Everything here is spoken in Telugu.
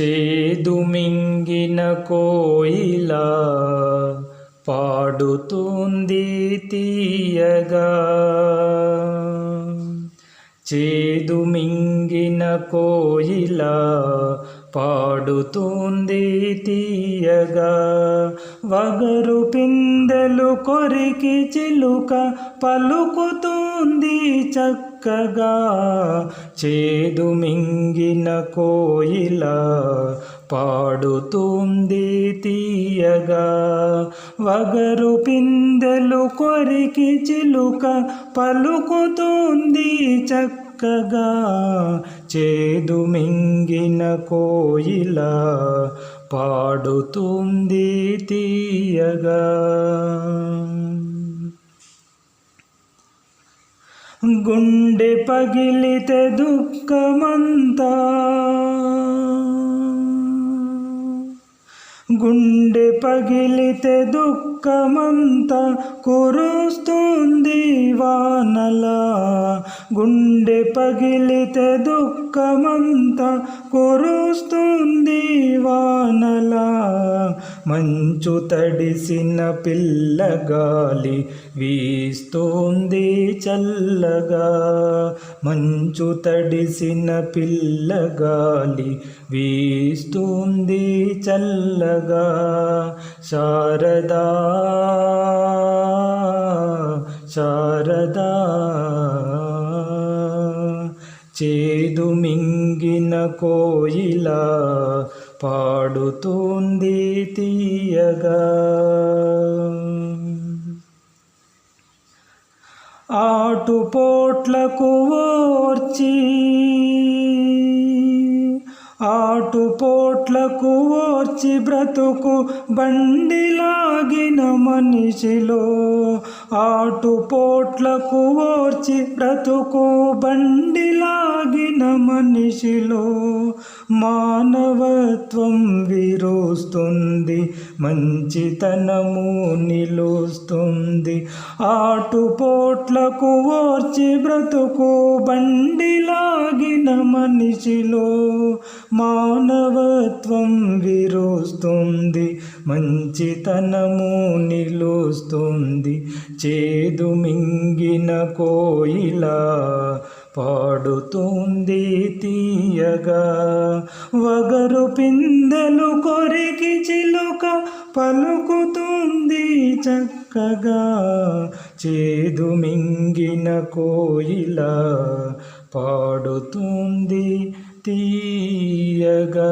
చేదుమింగిన కోయిల పాడుతుంది తీయగా. చేదుమింగిన కోయిల పాడుతుంది తీయగా. వగరు పిందెలు కొరికి చిలుక పలుకుతుంది చక్కగా. చేదు మింగిన కోయిల పాడుతుంది తీయగా. వగరు పిందెలు కొరికి చిలుక పలుకుతుంది చక్క చక్కగా చేదు మింగిన కోయిలా పాడుతుంది తీయగా. గుండె పగిలితే దుఃఖమంతా గుండె పగిలితే దుఃఖమంతా కురుస్తుంది వానలా. గుండె పగిలితే దుఃఖమంతా కురుస్తుంది వానలా. మంచు తడిసిన పిల్లగాలి వీస్తుంది చల్లగా. మంచు తడిసిన పిల్లగాలి వీస్తుంది చల్లగా. శారదా శారదా. చేదు మింగిన కోయిల పాడుతుంది తీయగా. ఆటుపోట్లకు ఓర్చి ఆటుపోట్లకు ఓర్చి బ్రతుకు బండిలాగిన మనిషిలో. ఆటుపోట్లకు ఓర్చి బ్రతుకు బండిలాగిన మనిషిలో. మానవత్వం విరుస్తుంది మంచితనము నిలుస్తుంది. ఆటుపోట్లకు ఓర్చి బ్రతుకు బండిలా బండిలాగిన మనిషిలో మానవత్వం విరుస్తుంది మంచితనము నిలుస్తుంది చేదు మింగిన కోయిలా పాడుతుంది తీయగా. వగరు పిందెలు కొరికి చిలుక పలుకుతుంది చక్కగా చేదు మింగిన కోయిలా పాడుతుంది తీయగా.